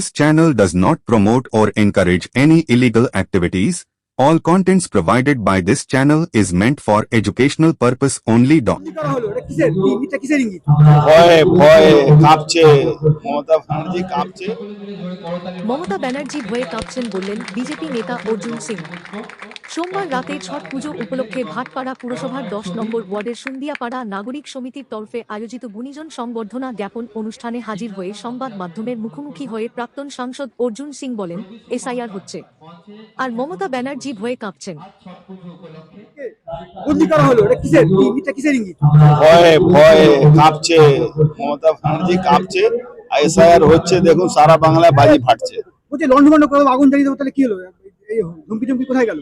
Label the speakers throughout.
Speaker 1: This channel does not promote or encourage any illegal activities. All contents provided by this channel is meant for educational purpose only. Dot.
Speaker 2: কি করা হলো এটা কিসের ইঙ্গিতটা কিসের ইঙ্গিত
Speaker 3: ভয়ে ভয়ে কাঁপছে মমতা ব্যানার্জি কাঁপছে
Speaker 4: মমতা ব্যানার্জি ভয়ে কাঁপছেন বললেন বিজেপি নেতা অর্জুন সিং সোমবার রাতে ছট পুজো উপলক্ষে ভাটপাড়া পুরসভার দশ নম্বর ওয়ার্ডের সুন্দিয়াপাড়া নাগরিক সমিতির তরফে আয়োজিত গুণীজন সংবর্ধনা জ্ঞাপন অনুষ্ঠানে হাজির হয়ে সংবাদ মাধ্যমের মুখোমুখি হয়ে প্রাক্তন সাংসদ অর্জুন সিং বলেন এসআইআর হচ্ছে। আর মমতা ব্যানার্জি ভয়ে কাঁপছেন।
Speaker 2: বন্দি করা হলো? এটা কিসের? ইঙ্গিতটা কিসের ইঙ্গিত?
Speaker 3: ভয়ে ভয়ে কাঁপছে। মমতা ব্যানার্জি কাঁপছে। এসআইআর হচ্ছে দেখুন সারা বাংলায় বাজি ফাটছে।
Speaker 2: বলছে লন্ডভন্ড করে আগুন জ্বালিয়ে দেবো তাহলে কি হলো? টুমকি কোথায় গেল?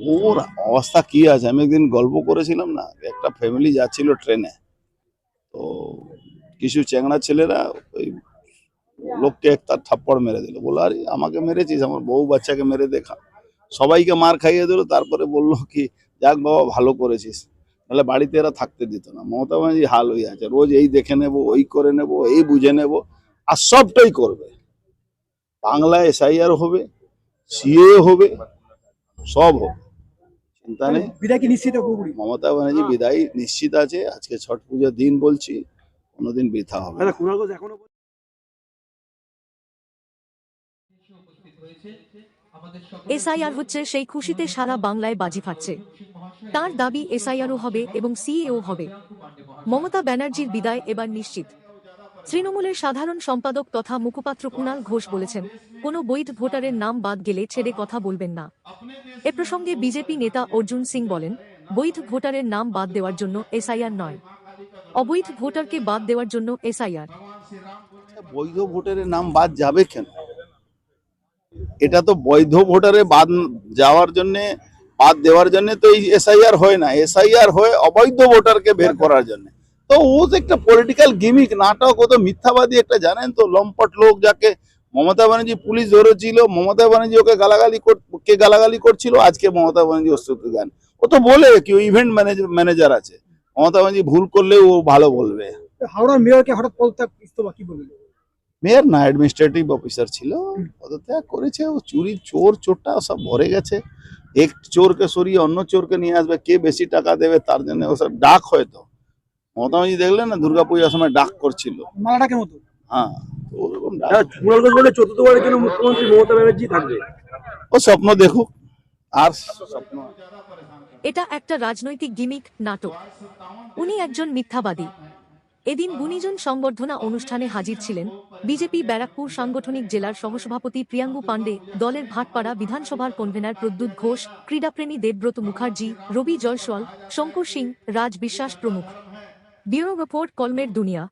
Speaker 3: ওর অবস্থা কি আছে? আমি একদিন গল্প করেছিলাম না, একটা ফ্যামিলি যাচ্ছিল ট্রেনে তো কিছু চ্যাংড়া ছেলেরা ওই লোককে একটা থাপ্পড় মেরে দিল। বলল, আরে, আমাকে মেরেছিস? আমার বউ বাচ্চাকে মেরে দেখা। সবাইকে মার খাইয়ে দিল, তারপরে বলল কি, যাক বাবা, ভালো করেছিস। নাহলে বাড়িতে এরা থাকতে দিত না। মমতা ব্যানার্জি হাল হয়ে আছে। রোজ এই দেখে নেব, ওই করে নেব, এই বুঝে নেব, আর সবটাই করবে। বাংলায় এসআইআর হবে, সিএ হবে, সব হবে। চিন্তা নেই।
Speaker 2: বিদায় কি নিশ্চিত
Speaker 3: মমতা ব্যানার্জি বিদায় নিশ্চিত আছে। আজকে ছট পুজোর দিন বলছি কোনোদিন বৃথা হবে না।
Speaker 2: কুণাল এখনও
Speaker 4: এসআইআর হচ্ছে সেই খুশিতে সারা বাংলায় বাজি ফাটছে। তার দাবি এসআইআরও হবে এবং সিএও হবে। মমতা ব্যানার্জির বিদায় এবার নিশ্চিত। তৃণমূলের সাধারণ সম্পাদক তথা মুখপাত্র কুণাল ঘোষ বলেছেন, কোনো বৈধ ভোটারের নাম বাদ গেলে ছেড়ে কথা বলবেন না। এ প্রসঙ্গে বিজেপি নেতা অর্জুন সিং বলেন, বৈধ ভোটারের নাম বাদ দেওয়ার জন্য এসআইআর নয়। অবৈধ ভোটারকে বাদ দেওয়ার জন্য এসআইআর।
Speaker 3: বৈধ ভোটারের নাম বাদ যাবে কেন? এটা তো বৈধ ভোটারে বাদ যাওয়ার জন্য, বাদ দেওয়ার জন্য তো এই এসআইআর হয় না। এসআইআর হয় অবৈধ ভোটারকে বের করার জন্য। তো ও তো একটা পলিটিক্যাল গিমিক নাটক ও তো মিথ্যাবাদী একটা জানেন তো? লম্পট লোক যাকে মমতা ব্যানার্জি পুলিশ ধরেছিল মমতা ব্যানার্জি ওকে গালাগালি কে গালাগালি করছিল আজকে মমতা ব্যানার্জি অস্তিত্ব গান। ও তো বলে কি ও ইভেন্ট ম্যানেজার ম্যানেজার আছে। মমতা ব্যানার্জি ভুল করলে ও ভালো বলবে।
Speaker 2: হাওড়ার মেয়রকে হঠাৎ পদত্যাগ ইস্তফা কি বলবেন
Speaker 3: মেয়র না অ্যাডমিনিস্ট্রেটিভ অফিসার ছিল। পদত্যাগ করেছে ও চুরি চোর চোরটা সব ভরে গেছে। এক চোরকে সরিয়ে অন্য চোরকে নিয়ে আসবে কে বেশি টাকা দেবে তার জন্য ওসব ডাক হয়তো মমতা ব্যানার্জি দেখলেন না দুর্গাপূজার সময় ডাক করছিল।
Speaker 2: মালাটাকে মতো।
Speaker 3: হ্যাঁ ওরকম ডাক।
Speaker 2: কুণাল ঘোষ বলে চতুর্থবারের জন্য মুখ্যমন্ত্রী মমতা ব্যানার্জি থাকবে।
Speaker 3: ও স্বপ্ন দেখুক আর স্বপ্ন।
Speaker 4: এটা একটা রাজনৈতিক গিমিক নাটক। উনি একজন মিথ্যাবাদী। এদিন গুণীজন সংবর্ধনা অনুষ্ঠানে হাজির ছিলেন বিজেপি ব্যারাকপুর সাংগঠনিক জেলার সহসভাপতি প্রিয়াঙ্গু পাণ্ডে দলের ভাটপাড়া বিধানসভার কনভেনার প্রদ্যুৎ ঘোষ ক্রীড়াপ্রেমী দেবব্রত মুখার্জি রবি জয়সওয়াল শঙ্কর সিং রাজ বিশ্বাস প্রমুখ। ब्यूरो रिपोर्ट कॉलमेट दुनिया।